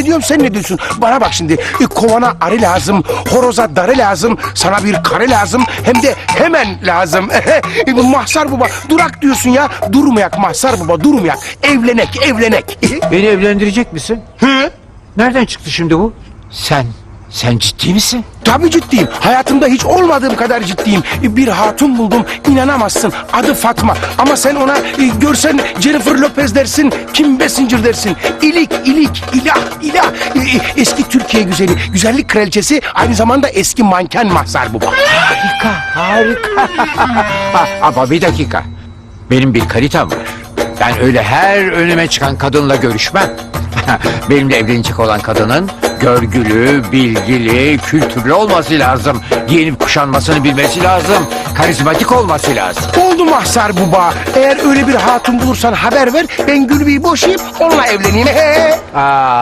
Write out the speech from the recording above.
ne diyorum sen ne diyorsun? Bana bak şimdi e, kovana arı lazım, horoza darı lazım, sana bir karı lazım hem de hemen lazım. E, Mahsar baba durak diyorsun ya. Durmayak Mahsar baba durmayak. Evlenek evlenek. Beni evlendirecek misin? Hı? Nereden çıktı şimdi bu? Sen, sen ciddi misin? Tabii ciddiyim. Hayatımda hiç olmadığım kadar ciddiyim. Bir hatun buldum. inanamazsın. Adı Fatma. Ama sen ona e, görsen Jennifer Lopez dersin. Kim Basinger dersin. İlik, ilik, ilah, ilah. E, e, Eski Türkiye güzeli. Güzellik kraliçesi. Aynı zamanda eski manken Mahsar Baba. Harika, harika. Ha, Ama bir dakika. Benim bir kalitem var. Ben öyle her önüme çıkan kadınla görüşmem. Benimle evlenecek olan kadının görgülü, bilgili, kültürlü olması lazım. Giyinip kuşanmasını bilmesi lazım. Karizmatik olması lazım. Oldu Mahsar Baba. Eğer öyle bir hatun bulursan haber ver. Ben Gülbe'yi boşayıp onunla evleneyim. Aa,